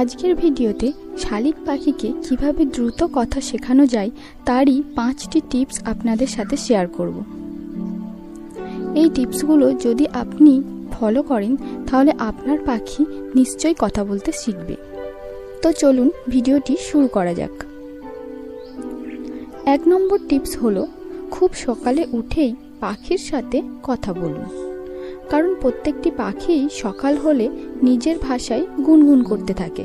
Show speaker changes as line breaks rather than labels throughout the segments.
আজকের ভিডিওতে শালিক পাখিকে কীভাবে দ্রুত কথা শেখানো যায় তারই পাঁচটি টিপস আপনাদের সাথে শেয়ার করব। এই টিপসগুলো যদি আপনি ফলো করেন, তাহলে আপনার পাখি নিশ্চয়ই কথা বলতে শিখবে। তো চলুন ভিডিওটি শুরু করা যাক। এক নম্বর টিপস হলো, খুব সকালে উঠেই পাখির সাথে কথা বলুন। কারণ প্রত্যেকটি পাখি সকাল হলে নিজের ভাষায় গুনগুন করতে থাকে।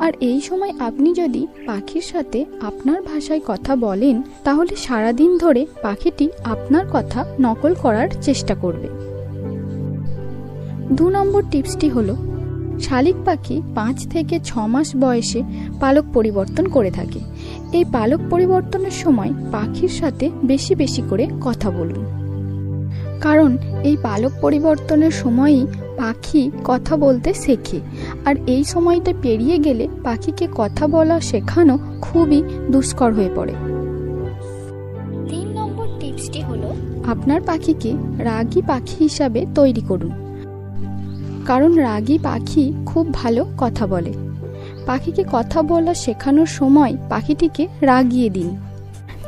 আর এই সময় আপনি যদি পাখির সাথে আপনার ভাষায় কথা বলেন, তাহলে সারাদিন ধরে পাখিটি আপনার কথা নকল করার চেষ্টা করবে। দু নম্বর টিপসটি হলো, শালিক পাখি পাঁচ থেকে ছ মাস বয়সে পালক পরিবর্তন করে থাকে। এই পালক পরিবর্তনের সময় পাখির সাথে বেশি বেশি করে কথা বলুন। কারণ এই পালক পরিবর্তনের সময়ই পাখি কথা বলতে শেখে। আর এই সময়টা পেরিয়ে গেলে পাখিকে কথা বলা শেখানো খুবই দুষ্কর হয়ে পড়ে। তিন নম্বর টিপসটি হলো আপনার পাখিকে রাগী পাখি হিসাবে তৈরি করুন। কারণ রাগী পাখি খুব ভালো কথা বলে। পাখিকে কথা বলা শেখানোর সময় পাখিটিকে রাগিয়ে দিন।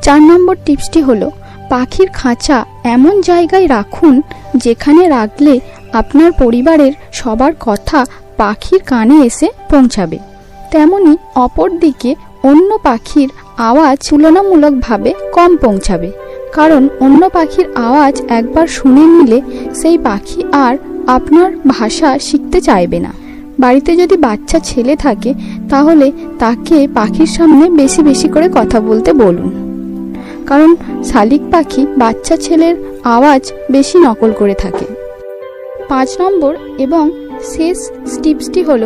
চার নম্বর টিপসটি হলো পাখির খাঁচা এমন জায়গায় রাখুন যেখানে রাখলে আপনার পরিবারের সবার কথা পাখির কানে এসে পৌঁছাবে। তেমনি অপর দিকে অন্য পাখির আওয়াজ তুলনামূলকভাবে কম পৌঁছাবে, কারণ অন্য পাখির আওয়াজ একবার শুনে নিলে সেই পাখি আর আপনার ভাষা শিখতে চাইবে না। বাড়িতে যদি বাচ্চা ছেলে থাকে, তাহলে তাকে পাখির সামনে বেশি বেশি করে কথা বলতে বলুন। কারণ শালিক পাখি বাচ্চা ছেলের আওয়াজ বেশি নকল করে থাকে। পাঁচ নম্বর এবং শেষ টিপসটি হলো